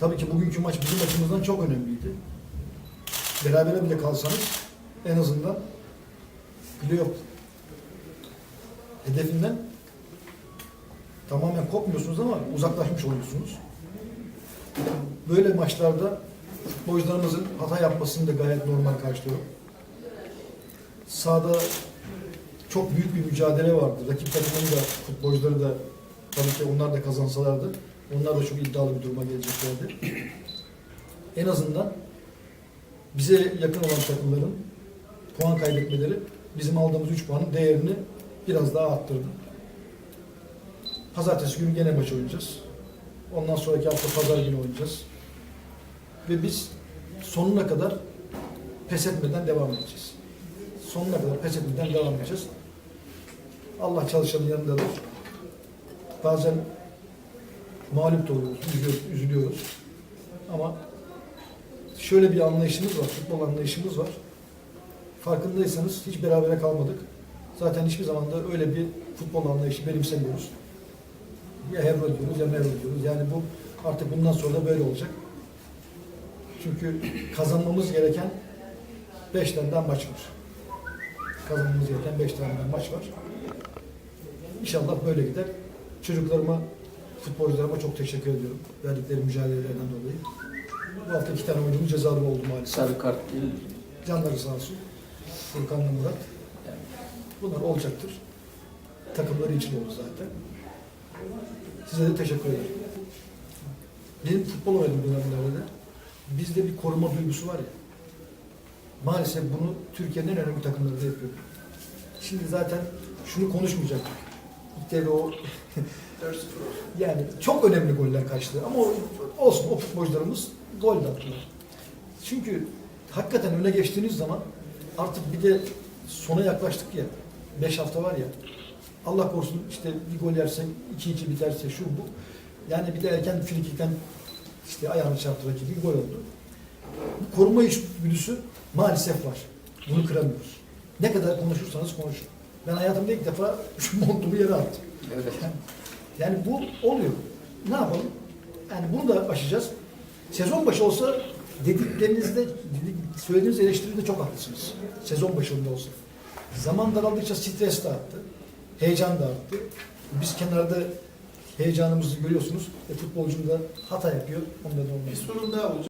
Tabii ki bugünkü maç bizim açımızdan çok önemliydi. Berabere bile kalsanız en azından playoff hedefinden tamamen kopmuyorsunuz ama uzaklaşmış oluyorsunuz. Böyle maçlarda futbolcularımızın hata yapmasını da gayet normal karşılıyorum. Sahada çok büyük bir mücadele vardı. Rakip takımın da futbolcuları da tabii ki onlar da kazansalardı onlar da çok iddialı bir duruma geleceklerdi. En azından bize yakın olan takımların puan kaybetmeleri bizim aldığımız 3 puanın değerini biraz daha arttırdı. Pazartesi günü gene maç oynayacağız. Ondan sonraki hafta pazar günü oynayacağız. Ve biz sonuna kadar pes etmeden devam edeceğiz. Sonuna kadar pes etmeden devam edeceğiz. Allah çalışanın yanındadır. Bazen mağlup da oluyoruz, üzülüyoruz, üzülüyoruz. Ama şöyle bir anlayışımız var, futbol anlayışımız var. Farkındaysanız hiç berabere kalmadık. Zaten hiçbir zaman da öyle bir futbol anlayışı benimsemiyoruz. Ya hevro diyoruz ya mevro diyoruz. Yani bu artık bundan sonra da böyle olacak. Çünkü kazanmamız gereken 5 tane maç var. Kazanmamız gereken 5 tane maç var. İnşallah böyle gider. Çocuklarıma, futbolcularıma çok teşekkür ediyorum. Verdikleri mücadelelerden dolayı. Bu hafta iki tane oyuncumuz cezalı oldu maalesef. Sarı kart değil mi? Canları sağ olsun. Furkan'la Murat. Bunlar olacaktır. Takımları için oldu zaten. Size de teşekkür ederim. Benim futbol oynadım dönemlerde de. Bizde bir koruma duygusu var ya. Maalesef bunu Türkiye'nin en önemli takımları da yapıyor. Şimdi zaten şunu konuşmayacaktık. İlk devre o 4-0 olsun. yani çok önemli goller kaçtı ama o- olsun o futbolcularımız gol de attılar. Çünkü hakikaten öne geçtiğiniz zaman artık bir de sona yaklaştık ya. 5 hafta var ya. Allah korusun işte bir gol yersek 2-2 biterse şu bu. Yani bir de erken frikikten işte ayağını çarptı rakibi gol oldu. Bu koruma içgüdüsü maalesef var. Bunu kıramıyoruz. Ne kadar konuşursanız konuşun. Ben hayatımda ilk defa şu montumu yere attım. Evet. Yani bu oluyor. Ne yapalım? Yani bunu da aşacağız. Sezon başı olsa dediklerinizde, dedik- söylediğiniz eleştiride çok haklısınız. Sezon başında olsa. Zaman daraldıkça stres de arttı. Heyecan da arttı. Biz kenarda heyecanımızı görüyorsunuz. E, futbolcum da hata yapıyor. Onda da olmaz. Bir sorun daha olacak.